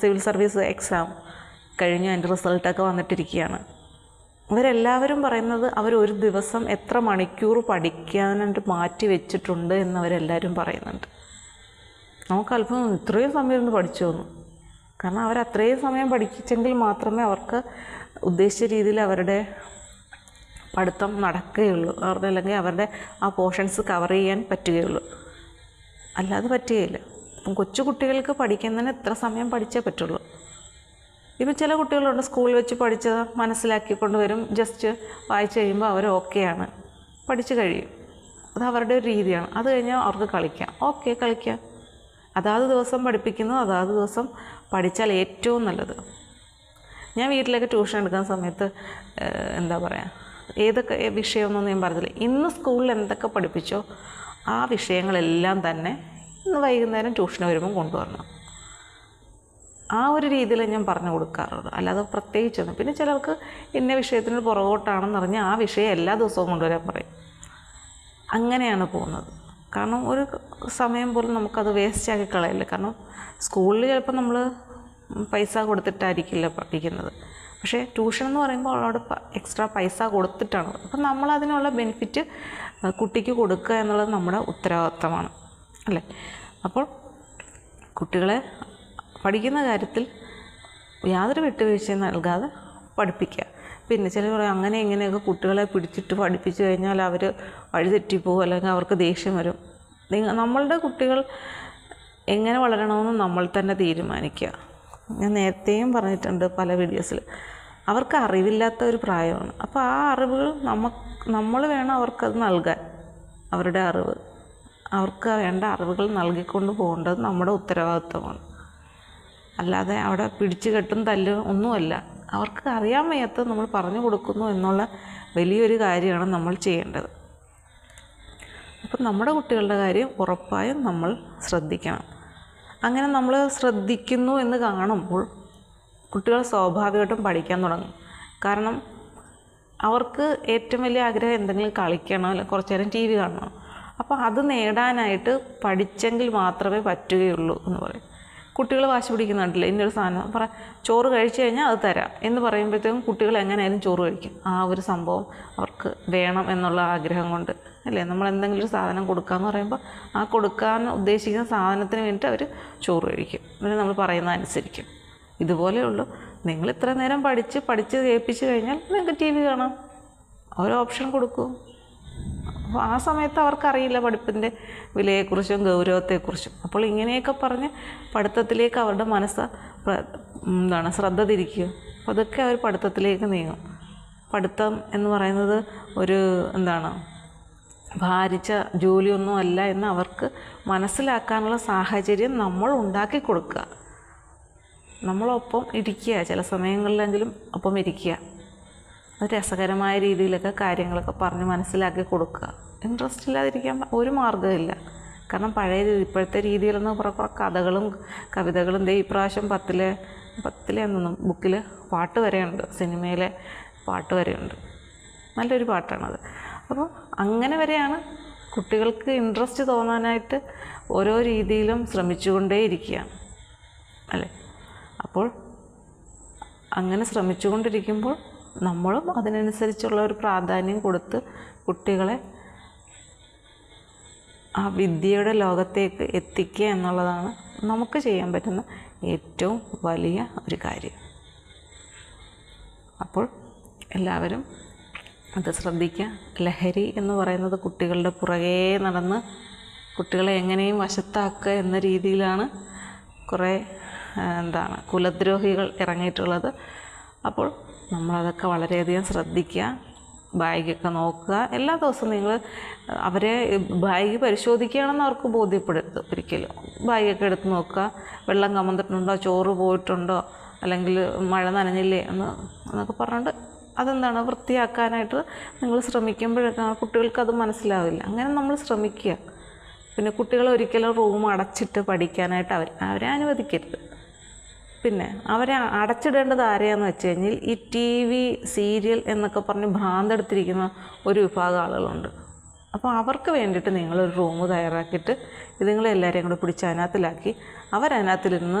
സിവിൽ സർവീസ് എക്സാം കഴിഞ്ഞ് അതിന്റെ റിസൾട്ടൊക്കെ വന്നിട്ടിരിക്കുകയാണ്. ഇവരെല്ലാവരും പറയുന്നത് അവർ ഒരു ദിവസം എത്ര മണിക്കൂർ പഠിക്കാനായിട്ട് മാറ്റി വെച്ചിട്ടുണ്ട് എന്നവരെല്ലാവരും പറയുന്നുണ്ട്. നമുക്ക് അല്പം ഇത്രയും സമയം ഒന്ന് പഠിച്ചു തോന്നും കാരണം അവർ അത്രയും സമയം പഠിച്ചെങ്കിൽ മാത്രമേ അവർക്ക് ഉദ്ദേശിച്ച രീതിയിൽ അവരുടെ പഠിത്തം നടക്കുകയുള്ളൂ. അവരുടെ അല്ലെങ്കിൽ അവരുടെ ആ പോർഷൻസ് കവർ ചെയ്യാൻ പറ്റുകയുള്ളൂ. അല്ലാതെ പറ്റുകയില്ല. അപ്പം കൊച്ചു കുട്ടികൾക്ക് പഠിക്കുന്നതിന് എത്ര സമയം പഠിച്ചേ പറ്റുള്ളൂ. ഇപ്പം ചില കുട്ടികളുണ്ട് സ്കൂളിൽ വെച്ച് പഠിച്ചത് മനസ്സിലാക്കിക്കൊണ്ട് വരും ജസ്റ്റ് വായിച്ചു കഴിയുമ്പോൾ അവർ ഓക്കെയാണ് പഠിച്ചു കഴിയും. അത് അവരുടെ ഒരു രീതിയാണ്. അത് കഴിഞ്ഞാൽ അവർക്ക് കളിക്കാം. ഓക്കെ കളിക്കാം. അതാത് ദിവസം പഠിപ്പിക്കുന്നത് അതാത് ദിവസം പഠിച്ചാൽ ഏറ്റവും നല്ലത്. ഞാൻ വീട്ടിലേക്ക് ട്യൂഷൻ എടുക്കുന്ന സമയത്ത് എന്താ പറയുക ഏതൊക്കെ വിഷയമൊന്നും ഞാൻ പറഞ്ഞില്ല. ഇന്ന് സ്കൂളിൽ എന്തൊക്കെ പഠിപ്പിച്ചോ ആ വിഷയങ്ങളെല്ലാം തന്നെ ഇന്ന് വൈകുന്നേരം ട്യൂഷന് വരുമ്പോൾ കൊണ്ടുവരണം. ആ ഒരു രീതിയിൽ ഞാൻ പറഞ്ഞു കൊടുക്കാറുള്ളത് അല്ലാതെ പ്രത്യേകിച്ചൊന്നും. പിന്നെ ചിലർക്ക് ഇന്ന വിഷയത്തിന് പുറകോട്ടാണെന്ന് പറഞ്ഞാൽ ആ വിഷയം എല്ലാ ദിവസവും കൊണ്ടുവരാൻ പറയും. അങ്ങനെയാണ് പോകുന്നത്. കാരണം ഒരു സമയം പോലും നമുക്കത് വേസ്റ്റ് ആക്കി കളയില്ല. കാരണം സ്കൂളിൽ ചിലപ്പോൾ നമ്മൾ പൈസ കൊടുത്തിട്ടായിരിക്കില്ല പഠിക്കുന്നത്. പക്ഷേ ട്യൂഷൻ എന്ന് പറയുമ്പോൾ അവിടെ എക്സ്ട്രാ പൈസ കൊടുത്തിട്ടാണ്. അപ്പം നമ്മളതിനുള്ള ബെനിഫിറ്റ് കുട്ടിക്ക് കൊടുക്കുക എന്നുള്ളത് നമ്മുടെ ഉത്തരവാദിത്തമാണ്. അല്ലേ? അപ്പോൾ കുട്ടികളെ പഠിക്കുന്ന കാര്യത്തിൽ യാതൊരു വിട്ടുവീഴ്ചയും നൽകാതെ പഠിപ്പിക്കുക. പിന്നെ ചിലർ പറയും അങ്ങനെ ഇങ്ങനെയൊക്കെ കുട്ടികളെ പിടിച്ചിട്ട് പഠിപ്പിച്ചു കഴിഞ്ഞാൽ അവർ വഴിതെറ്റിപ്പോകും അല്ലെങ്കിൽ അവർക്ക് ദേഷ്യം വരും. നമ്മളുടെ കുട്ടികൾ എങ്ങനെ വളരണമെന്ന് നമ്മൾ തന്നെ തീരുമാനിക്കുക. ഞാൻ നേരത്തെയും പറഞ്ഞിട്ടുണ്ട് പല വീഡിയോസിൽ അവർക്ക് അറിവില്ലാത്ത ഒരു പ്രായമാണ്. അപ്പോൾ ആ അറിവുകൾ നമ്മ നമ്മൾ വേണം അവർക്കത് നൽകാൻ അവരുടെ അറിവ്. അവർക്ക് വേണ്ട അറിവുകൾ നൽകിക്കൊണ്ട് പോകേണ്ടത് നമ്മുടെ ഉത്തരവാദിത്വമാണ്. അല്ലാതെ അവിടെ പിടിച്ചു കെട്ടും തല്ലും ഒന്നുമല്ല. അവർക്ക് അറിയാൻ വയ്യാത്തത് നമ്മൾ പറഞ്ഞു കൊടുക്കുന്നു എന്നുള്ള വലിയൊരു കാര്യമാണ് നമ്മൾ ചെയ്യേണ്ടത്. അപ്പം നമ്മുടെ കുട്ടികളുടെ കാര്യം ഉറപ്പായും നമ്മൾ ശ്രദ്ധിക്കണം. അങ്ങനെ നമ്മൾ ശ്രദ്ധിക്കുന്നു എന്ന് കാണുമ്പോൾ കുട്ടികൾ സ്വാഭാവികമായിട്ടും പഠിക്കാൻ തുടങ്ങും. കാരണം അവർക്ക് ഏറ്റവും വലിയ ആഗ്രഹം എന്തെങ്കിലും കളിക്കണം അല്ലെങ്കിൽ കുറച്ച് നേരം ടി വി കാണണം. അപ്പോൾ അത് നേടാനായിട്ട് പഠിച്ചെങ്കിൽ മാത്രമേ പറ്റുകയുള്ളൂ എന്ന് പറയും. കുട്ടികൾ വാശി പിടിക്കുന്നുണ്ടല്ലോ ഇന്നൊരു സാധനം പറ ചോറ് കഴിച്ചു കഴിഞ്ഞാൽ അത് തരാം എന്ന് പറയുമ്പോഴത്തേക്കും കുട്ടികൾ എങ്ങനെയായാലും ചോറ് കഴിക്കും. ആ ഒരു സംഭവം അവർക്ക് വേണം എന്നുള്ള ആഗ്രഹം കൊണ്ട് അല്ലേ? നമ്മൾ എന്തെങ്കിലും ഒരു സാധനം കൊടുക്കാമെന്ന് പറയുമ്പോൾ ആ കൊടുക്കാൻ ഉദ്ദേശിക്കുന്ന സാധനത്തിന് വേണ്ടിയിട്ട് അവർ ചോറ് കഴിക്കും. എന്നിട്ട് നമ്മൾ പറയുന്ന അനുസരിക്കും. ഇതുപോലെയുള്ളൂ നിങ്ങൾ ഇത്ര നേരം പഠിച്ച് പഠിച്ച് കേൾപ്പിച്ച് കഴിഞ്ഞാൽ നിങ്ങൾക്ക് ടി വി കാണാം. ഓരോ ഓപ്ഷൻ കൊടുക്കൂ. അപ്പോൾ ആ സമയത്ത് അവർക്കറിയില്ല പഠിപ്പിന്റെ വിലയെക്കുറിച്ചും ഗൗരവത്തെക്കുറിച്ചും. അപ്പോൾ ഇങ്ങനെയൊക്കെ പറഞ്ഞ് പഠിത്തത്തിലേക്ക് അവരുടെ മനസ്സ് എന്താണ് ശ്രദ്ധ തിരിക്കുക. അപ്പോൾ അതൊക്കെ അവർ പഠിത്തത്തിലേക്ക് നീങ്ങും. പഠിത്തം എന്ന് പറയുന്നത് ഒരു എന്താണ് ഭാരിച്ച ജോലിയൊന്നും അല്ല എന്ന് അവർക്ക് മനസ്സിലാക്കാനുള്ള സാഹചര്യം നമ്മൾ ഉണ്ടാക്കി കൊടുക്കുക. നമ്മളൊപ്പം ഇരിക്കുക. ചില സമയങ്ങളിലെങ്കിലും ഒപ്പം ഇരിക്കുക. രസകരമായ രീതിയിലൊക്കെ കാര്യങ്ങളൊക്കെ പറഞ്ഞ് മനസ്സിലാക്കി കൊടുക്കുക. ഇൻട്രസ്റ്റ് ഇല്ലാതിരിക്കാൻ ഒരു മാർഗമില്ല കാരണം പഴയ ഇപ്പോഴത്തെ രീതിയിലൊന്നും കുറേ കുറേ കഥകളും കവിതകളും ദേ ഇപ്രാവശ്യം പത്തിലെ പത്തിലെ എന്നൊന്നും ബുക്കിൽ പാട്ട് വരെയുണ്ട് സിനിമയിലെ പാട്ട് വരെയുണ്ട്. നല്ലൊരു പാട്ടാണത്. അപ്പോൾ അങ്ങനെ വരെയാണ് കുട്ടികൾക്ക് ഇൻട്രസ്റ്റ് തോന്നാനായിട്ട് ഓരോ രീതിയിലും ശ്രമിച്ചുകൊണ്ടേയിരിക്കുകയാണ് അല്ലേ? അപ്പോൾ അങ്ങനെ ശ്രമിച്ചുകൊണ്ടിരിക്കുമ്പോൾ നമ്മളും അതിനനുസരിച്ചുള്ള ഒരു പ്രാധാന്യം കൊടുത്ത് കുട്ടികളെ ആ വിദ്യയുടെ ലോകത്തേക്ക് എത്തിക്കുക എന്നുള്ളതാണ് നമുക്ക് ചെയ്യാൻ പറ്റുന്ന ഏറ്റവും വലിയ ഒരു കാര്യം. അപ്പോൾ എല്ലാവരും അത് ശ്രദ്ധിക്കുക. ലഹരി എന്ന് പറയുന്നത് കുട്ടികളുടെ പുറകേ നടന്ന് കുട്ടികളെ എങ്ങനെയും വശത്താക്കുക എന്ന രീതിയിലാണ് കുറേ എന്താണ് കുലദ്രോഹികൾ ഇറങ്ങിയിട്ടുള്ളത്. അപ്പോൾ നമ്മളതൊക്കെ വളരെയധികം ശ്രദ്ധിക്കുക ബാഗൊക്കെ നോക്കുക. എല്ലാ ദിവസവും നിങ്ങൾ അവരെ ബാഗ് പരിശോധിക്കുകയാണെന്ന് അവർക്ക് ബോധ്യപ്പെടരുത് ഒരിക്കലും. ബാഗൊക്കെ എടുത്ത് നോക്കുക. വെള്ളം കമന്നിട്ടുണ്ടോ? ചോറ് പോയിട്ടുണ്ടോ? അല്ലെങ്കിൽ മഴ നനഞ്ഞില്ലേ എന്ന് എന്നൊക്കെ പറഞ്ഞിട്ട് അതെന്താണ് വൃത്തിയാക്കാനായിട്ട് നിങ്ങൾ ശ്രമിക്കുമ്പോഴൊക്കെ കുട്ടികൾക്ക് അത് മനസ്സിലാവില്ല. അങ്ങനെ നമ്മൾ ശ്രമിക്കുക. പിന്നെ കുട്ടികൾ ഒരിക്കലും റൂം അടച്ചിട്ട് പഠിക്കാനായിട്ട് അവർ അവരെ അനുവദിക്കരുത്. പിന്നെ അവരെ അടച്ചിടേണ്ടത് ആരെയാന്ന് വെച്ച് കഴിഞ്ഞാൽ ഈ ടി വി സീരിയൽ എന്നൊക്കെ പറഞ്ഞ് ഭ്രാന്തെടുത്തിരിക്കുന്ന ഒരു വിഭാഗം ആളുകളുണ്ട്. അപ്പോൾ അവർക്ക് വേണ്ടിയിട്ട് നിങ്ങളൊരു റൂം തയ്യാറാക്കിയിട്ട് ഇതുങ്ങളെല്ലാവരെയും കൂടെ പിടിച്ച് അതിനകത്തിലാക്കി. അവരതിനകത്തിരുന്ന്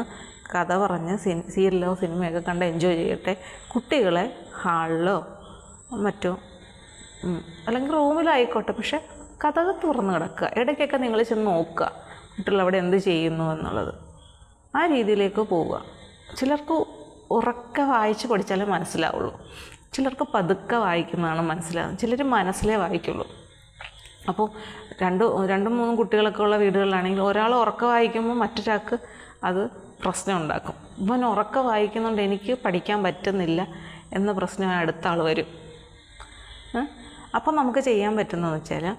കഥ പറഞ്ഞ് സീരിയലോ സിനിമയൊക്കെ കണ്ട് എൻജോയ് ചെയ്യട്ടെ. കുട്ടികളെ ഹാളിലോ മറ്റോ അല്ലെങ്കിൽ റൂമിലായിക്കോട്ടെ. പക്ഷെ കഥകൾ തുറന്ന് കിടക്കുക. ഇടയ്ക്കൊക്കെ നിങ്ങൾ ചെന്ന് നോക്കുക. കുട്ടികൾ അവിടെ എന്ത് ചെയ്യുന്നു എന്നുള്ളത്. ആ രീതിയിലേക്ക് പോവുക. ചിലർക്ക് ഉറക്കെ വായിച്ച് പഠിച്ചാലേ മനസ്സിലാവുള്ളൂ. ചിലർക്ക് പതുക്കെ വായിക്കുന്നതാണ് മനസ്സിലാവും ചിലർ മനസ്സിലേ വായിക്കുള്ളൂ. അപ്പോൾ രണ്ട് രണ്ടും മൂന്നും കുട്ടികളൊക്കെ ഉള്ള വീടുകളിലാണെങ്കിൽ ഒരാൾ ഉറക്ക വായിക്കുമ്പോൾ മറ്റൊരാൾക്ക് അത് പ്രശ്നം ഉണ്ടാക്കും. ഇവൻ ഉറക്ക വായിക്കുന്നുണ്ട് എനിക്ക് പഠിക്കാൻ പറ്റുന്നില്ല എന്ന പ്രശ്നം അടുത്ത ആൾ വരും. അപ്പോൾ നമുക്ക് ചെയ്യാൻ പറ്റുന്നതെന്ന് വെച്ചാൽ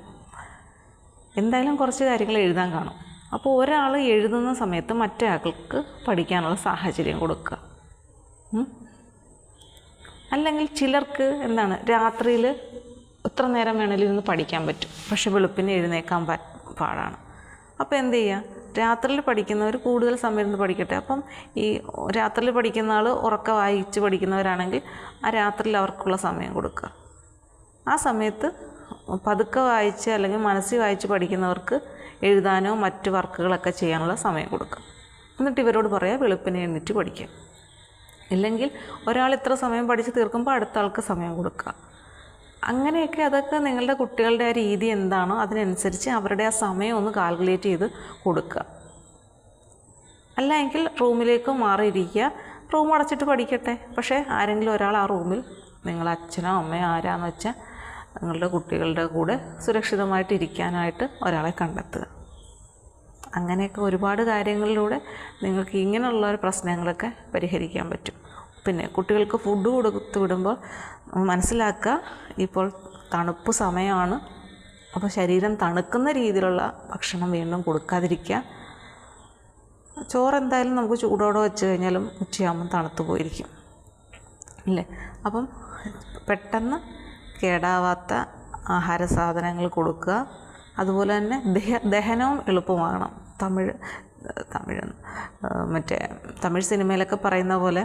എന്തായാലും കുറച്ച് കാര്യങ്ങൾ എഴുതാൻ കാണും. അപ്പോൾ ഒരാൾ എഴുതുന്ന സമയത്ത് മറ്റേ ആൾക്ക് പഠിക്കാനുള്ള സാഹചര്യം കൊടുക്കുക. അല്ലെങ്കിൽ ചിലർക്ക് എന്താണ് രാത്രിയിൽ എത്ര നേരം വേണമെങ്കിലും ഇരുന്ന് പഠിക്കാൻ പറ്റും. പക്ഷെ വെളുപ്പിന് എഴുന്നേക്കാൻ പാടാണ്. അപ്പോൾ എന്ത് ചെയ്യുക രാത്രിയിൽ പഠിക്കുന്നവർ കൂടുതൽ സമയം ഇരുന്ന് പഠിക്കട്ടെ. അപ്പം ഈ രാത്രിയിൽ പഠിക്കുന്ന ആൾ ഉറക്ക വായിച്ച് പഠിക്കുന്നവരാണെങ്കിൽ ആ രാത്രിയിൽ അവർക്കുള്ള സമയം കൊടുക്കുക. ആ സമയത്ത് പതുക്കെ വായിച്ച് അല്ലെങ്കിൽ മനസ്സിൽ വായിച്ച് പഠിക്കുന്നവർക്ക് എഴുതാനോ മറ്റ് വർക്കുകളൊക്കെ ചെയ്യാനുള്ള സമയം കൊടുക്കുക എന്നിട്ട് ഇവരോട് പറയാം വെളുപ്പിനെ എഴുന്നേറ്റ് പഠിക്കുക ഇല്ലെങ്കിൽ ഒരാൾ ഇത്ര സമയം പഠിച്ച് തീർക്കുമ്പോൾ അടുത്ത ആൾക്ക് സമയം കൊടുക്കുക. അങ്ങനെയൊക്കെ അതൊക്കെ നിങ്ങളുടെ കുട്ടികളുടെ ആ രീതി എന്താണോ അതിനനുസരിച്ച് അവരുടെ ആ സമയം ഒന്ന് കാൽക്കുലേറ്റ് ചെയ്ത് കൊടുക്കുക. അല്ല എങ്കിൽ റൂമിലേക്ക് മാറിയിരിക്കുക. റൂം അടച്ചിട്ട് പഠിക്കട്ടെ. പക്ഷേ ആരെങ്കിലും ഒരാൾ ആ റൂമിൽ നിങ്ങൾ അച്ഛനോ അമ്മയോ ആരാന്ന് വെച്ചാൽ നിങ്ങളുടെ കുട്ടികളുടെ കൂടെ സുരക്ഷിതമായിട്ട് ഇരിക്കാനായിട്ട് ഒരാളെ കണ്ടെത്തുക. അങ്ങനെയൊക്കെ ഒരുപാട് കാര്യങ്ങളിലൂടെ നിങ്ങൾക്ക് ഇങ്ങനെയുള്ള ഒരു പ്രശ്നങ്ങളൊക്കെ പരിഹരിക്കാൻ പറ്റും. പിന്നെ കുട്ടികൾക്ക് ഫുഡ് കൊടുത്ത് വിടുമ്പോൾ മനസ്സിലാക്കുക ഇപ്പോൾ തണുപ്പ് സമയമാണ്. അപ്പോൾ ശരീരം തണുക്കുന്ന രീതിയിലുള്ള ഭക്ഷണം വീണ്ടും കൊടുക്കാതിരിക്കുക. ചോറ് എന്തായാലും നമുക്ക് ചൂടോടെ വെച്ച് കഴിഞ്ഞാലും ഉച്ചയാകുമ്പം തണുത്ത് പോയിരിക്കും. അല്ലേ അപ്പം പെട്ടെന്ന് കേടാവാത്ത ആഹാര സാധനങ്ങൾ കൊടുക്കുക. അതുപോലെ തന്നെ ദഹ ദഹനവും എളുപ്പമാകണം തമിഴ് തമിഴ് മറ്റേ തമിഴ് സിനിമയിലൊക്കെ പറയുന്ന പോലെ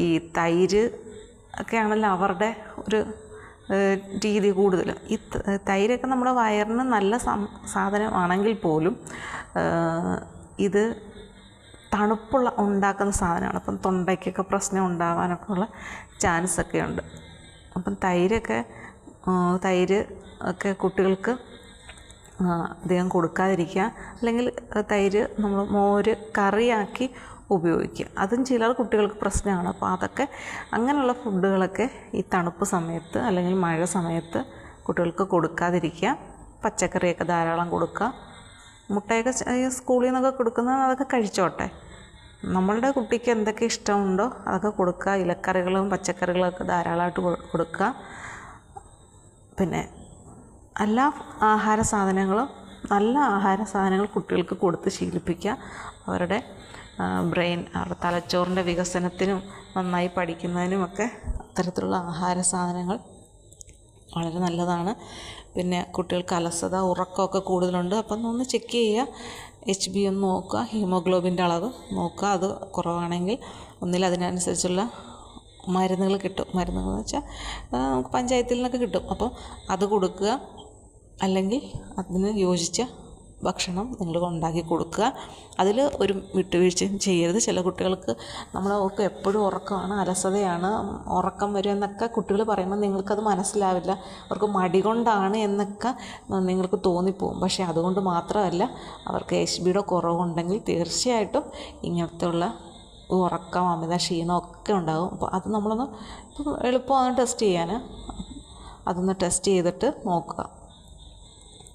ഈ തൈര് ഒക്കെയാണല്ലോ അവരുടെ ഒരു രീതി കൂടുതലും ഈ തൈരൊക്കെ നമ്മുടെ വയറിന് നല്ല സാധനമാണെങ്കിൽ പോലും ഇത് തണുപ്പുള്ള ഉണ്ടാക്കുന്ന സാധനമാണ്. അപ്പം തൊണ്ടയ്ക്കൊക്കെ പ്രശ്നം ഉണ്ടാകാനൊക്കെ ഉള്ള ചാൻസ് ഒക്കെ ഉണ്ട്. അപ്പം തൈരൊക്കെ തൈര് ഒക്കെ കുട്ടികൾക്ക് അധികം കൊടുക്കാതിരിക്കുക. അല്ലെങ്കിൽ തൈര് നമ്മൾ മോര് കറിയാക്കി ഉപയോഗിക്കുക. അതും ചില കുട്ടികൾക്ക് പ്രശ്നമാണ്. അപ്പോൾ അതൊക്കെ അങ്ങനെയുള്ള ഫുഡുകളൊക്കെ ഈ തണുപ്പ് സമയത്ത് അല്ലെങ്കിൽ മഴ സമയത്ത് കുട്ടികൾക്ക് കൊടുക്കാതിരിക്കുക. പച്ചക്കറിയൊക്കെ ധാരാളം കൊടുക്കുക. മുട്ടയൊക്കെ സ്കൂളിൽ നിന്നൊക്കെ കൊടുക്കുന്നത് അതൊക്കെ കഴിച്ചോട്ടെ. നമ്മളുടെ കുട്ടിക്ക് എന്തൊക്കെ ഇഷ്ടമുണ്ടോ അതൊക്കെ കൊടുക്കുക. ഇലക്കറികളും പച്ചക്കറികളൊക്കെ ധാരാളമായിട്ട് കൊടുക്കുക. പിന്നെ എല്ലാ ആഹാര സാധനങ്ങളും നല്ല ആഹാര സാധനങ്ങൾ കുട്ടികൾക്ക് കൊടുത്ത് ശീലിപ്പിക്കുക. അവരുടെ ബ്രെയിൻ അവരുടെ തലച്ചോറിന്റെ വികസനത്തിനും നന്നായി പഠിക്കുന്നതിനുമൊക്കെ അത്തരത്തിലുള്ള ആഹാര സാധനങ്ങൾ വളരെ നല്ലതാണ്. പിന്നെ കുട്ടികൾക്ക് അലസത ഉറക്കമൊക്കെ കൂടുതലുണ്ട്. അപ്പം ഒന്ന് ചെക്ക് ചെയ്യുക. എച്ച് ബി ഒന്ന് നോക്കുക. ഹീമോഗ്ലോബിന്റെ അളവ് നോക്കുക. അത് കുറവാണെങ്കിൽ ഒന്നിൽ അതിനനുസരിച്ചുള്ള മരുന്നുകൾ കിട്ടും. മരുന്നുകൾ എന്ന് വെച്ചാൽ നമുക്ക് പഞ്ചായത്തിൽ നിന്നൊക്കെ കിട്ടും. അപ്പോൾ അത് കൊടുക്കുക. അല്ലെങ്കിൽ അതിന് യോജിച്ച ഭക്ഷണം നിങ്ങൾ ഉണ്ടാക്കി കൊടുക്കുക. അതിൽ ഒരു വിട്ടുവീഴ്ചയും ചെയ്യരുത്. ചില കുട്ടികൾക്ക് നമ്മൾ ഓർക്ക് എപ്പോഴും ഉറക്കമാണ് അലസതയാണ്. ഉറക്കം വരും എന്നൊക്കെ കുട്ടികൾ പറയുമ്പോൾ നിങ്ങൾക്കത് മനസ്സിലാവില്ല. അവർക്ക് മടി കൊണ്ടാണ് എന്നൊക്കെ നിങ്ങൾക്ക് തോന്നിപ്പോകും. പക്ഷേ അതുകൊണ്ട് മാത്രമല്ല അവർക്ക് എച്ച് ബിയുടെ കുറവുണ്ടെങ്കിൽ തീർച്ചയായിട്ടും ഇങ്ങനത്തെ ഉള്ള ഉറക്കം അമിത ക്ഷീണം ഒക്കെ ഉണ്ടാകും. അപ്പോൾ അത് നമ്മളൊന്ന് എളുപ്പമാണ് ടെസ്റ്റ് ചെയ്യാൻ. അതൊന്ന് ടെസ്റ്റ് ചെയ്തിട്ട് നോക്കുക.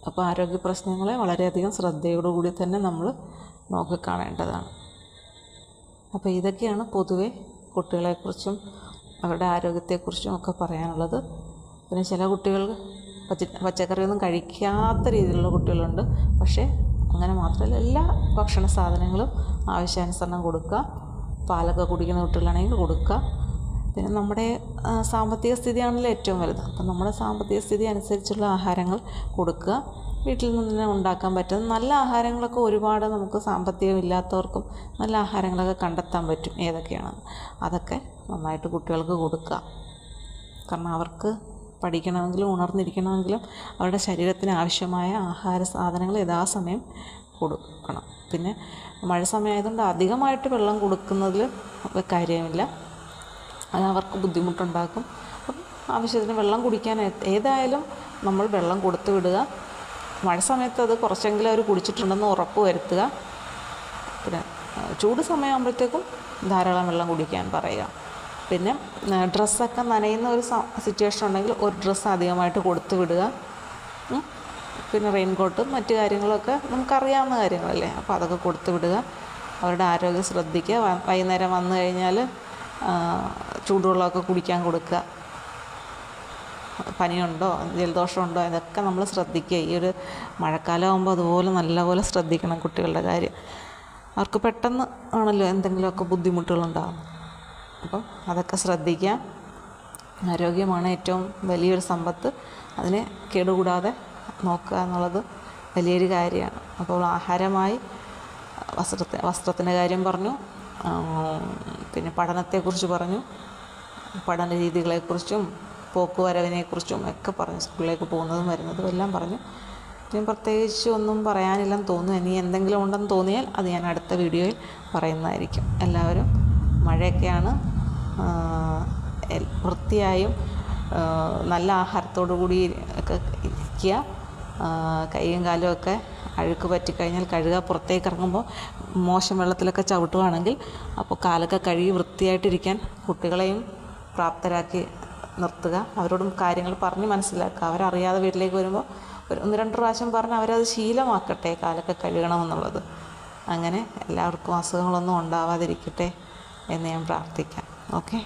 അപ്പോൾ ആരോഗ്യ പ്രശ്നങ്ങളെ വളരെയധികം ശ്രദ്ധയോടുകൂടി തന്നെ നമ്മൾ നോക്കിക്കാണേണ്ടതാണ് അപ്പോൾ ഇതൊക്കെയാണ് പൊതുവെ കുട്ടികളെക്കുറിച്ചും അവരുടെ ആരോഗ്യത്തെക്കുറിച്ചും ഒക്കെ പറയാനുള്ളത്. പിന്നെ ചില കുട്ടികൾ പച്ച പച്ചക്കറിയൊന്നും കഴിക്കാത്ത രീതിയിലുള്ള കുട്ടികളുണ്ട്. പക്ഷേ അങ്ങനെ മാത്രമല്ല എല്ലാ ഭക്ഷണ സാധനങ്ങളും ആവശ്യാനുസരണം കൊടുക്കുക. പാലൊക്കെ കുടിക്കുന്ന കുട്ടികളാണെങ്കിൽ കൊടുക്കുക. പിന്നെ നമ്മുടെ സാമ്പത്തിക സ്ഥിതിയാണല്ലോ ഏറ്റവും വലുത്. അപ്പം നമ്മുടെ സാമ്പത്തിക സ്ഥിതി അനുസരിച്ചുള്ള ആഹാരങ്ങൾ കൊടുക്കുക. വീട്ടിൽ നിന്ന് തന്നെ ഉണ്ടാക്കാൻ പറ്റും. നല്ല ആഹാരങ്ങളൊക്കെ ഒരുപാട് നമുക്ക് സാമ്പത്തികം ഇല്ലാത്തവർക്കും നല്ല ആഹാരങ്ങളൊക്കെ കണ്ടെത്താൻ പറ്റും ഏതൊക്കെയാണ്. അതൊക്കെ നന്നായിട്ട് കുട്ടികൾക്ക് കൊടുക്കുക. കാരണം അവർക്ക് പഠിക്കണമെങ്കിലും ഉണർന്നിരിക്കണമെങ്കിലും അവരുടെ ശരീരത്തിന് ആവശ്യമായ ആഹാര സാധനങ്ങൾ യഥാസമയം കൊടുക്കണം. പിന്നെ മഴ സമയമായതുകൊണ്ട് അധികമായിട്ട് വെള്ളം കൊടുക്കുന്നതിൽ കാര്യമില്ല. അത് അവർക്ക് ബുദ്ധിമുട്ടുണ്ടാക്കും. ആവശ്യത്തിന് വെള്ളം കുടിക്കാൻ ഏതായാലും നമ്മൾ വെള്ളം കൊടുത്തു വിടുക. മഴ സമയത്ത് അത് കുറച്ചെങ്കിലും അവർ കുടിച്ചിട്ടുണ്ടെന്ന് ഉറപ്പ് വരുത്തുക. പിന്നെ ചൂട് സമയമാകുമ്പോഴത്തേക്കും ധാരാളം വെള്ളം കുടിക്കാൻ പറയുക. പിന്നെ ഡ്രസ്സൊക്കെ നനയുന്ന ഒരു സിറ്റുവേഷൻ ഉണ്ടെങ്കിൽ ഒരു ഡ്രസ്സ് അധികമായിട്ട് കൊടുത്തു വിടുക. പിന്നെ റെയിൻകോട്ടും മറ്റു കാര്യങ്ങളൊക്കെ നമുക്കറിയാവുന്ന കാര്യങ്ങളല്ലേ. അപ്പോൾ അതൊക്കെ കൊടുത്തു വിടുക. അവരുടെ ആരോഗ്യം ശ്രദ്ധിക്കുക. വൈകുന്നേരം വന്നു കഴിഞ്ഞാൽ ചൂടുവെള്ളമൊക്കെ കുടിക്കാൻ കൊടുക്കുക. പനിയുണ്ടോ? ജലദോഷമുണ്ടോ? ഇതൊക്കെ നമ്മൾ ശ്രദ്ധിക്കുക. ഈ ഒരു മഴക്കാലമാകുമ്പോൾ അതുപോലെ നല്ലപോലെ ശ്രദ്ധിക്കണം കുട്ടികളുടെ കാര്യം. അവർക്ക് പെട്ടെന്ന് ആണല്ലോ എന്തെങ്കിലുമൊക്കെ ബുദ്ധിമുട്ടുകളുണ്ടാകും അപ്പം അതൊക്കെ ശ്രദ്ധിക്കുക. ആരോഗ്യമാണ് ഏറ്റവും വലിയൊരു സമ്പത്ത്. അതിനെ കേടുകൂടാതെ നോക്കുക എന്നുള്ളത് വലിയൊരു കാര്യമാണ്. അപ്പോൾ ആഹാരമായി വസ്ത്രത്തെ വസ്ത്രത്തിന്റെ കാര്യം പറഞ്ഞു. പിന്നെ പഠനത്തെക്കുറിച്ച് പറഞ്ഞു. പഠന രീതികളെക്കുറിച്ചും പോക്കുവരവിനെക്കുറിച്ചും ഒക്കെ പറഞ്ഞു. സ്കൂളിലേക്ക് പോകുന്നതും വരുന്നതും എല്ലാം പറഞ്ഞു. ഞാൻ പ്രത്യേകിച്ച് ഒന്നും പറയാനില്ലെന്ന് തോന്നുന്നു. ഇനി എന്തെങ്കിലും ഉണ്ടെന്ന് തോന്നിയാൽ അത് ഞാൻ അടുത്ത വീഡിയോയിൽ പറയുന്നതായിരിക്കും. എല്ലാവരും മഴയൊക്കെയാണ് വൃത്തിയായും നല്ല ആഹാരത്തോടു കൂടി ഒക്കെ ഇരിക്കുക. കൈയും കാലും ഒക്കെ അഴുക്ക് പറ്റിക്കഴിഞ്ഞാൽ കഴുകുക പുറത്തേക്ക് ഇറങ്ങുമ്പോൾ മോശം വെള്ളത്തിലൊക്കെ ചവിട്ടുവാണെങ്കിൽ അപ്പോൾ കാലൊക്കെ കഴുകി വൃത്തിയായിട്ടിരിക്കാൻ കുട്ടികളെയും പ്രാപ്തരാക്കി നിർത്തുക. അവരോടും കാര്യങ്ങൾ പറഞ്ഞ് മനസ്സിലാക്കുക. അവരറിയാതെ വീട്ടിലേക്ക് വരുമ്പോൾ ഒരു ഒന്ന് രണ്ട് പ്രാവശ്യം പറഞ്ഞ് അവരത് ശീലമാക്കട്ടെ കാലൊക്കെ കഴുകണമെന്നുള്ളത്. അങ്ങനെ എല്ലാവർക്കും അസുഖങ്ങളൊന്നും ഉണ്ടാവാതിരിക്കട്ടെ എന്ന് ഞാൻ പ്രാർത്ഥിക്കാം. ഓക്കെ?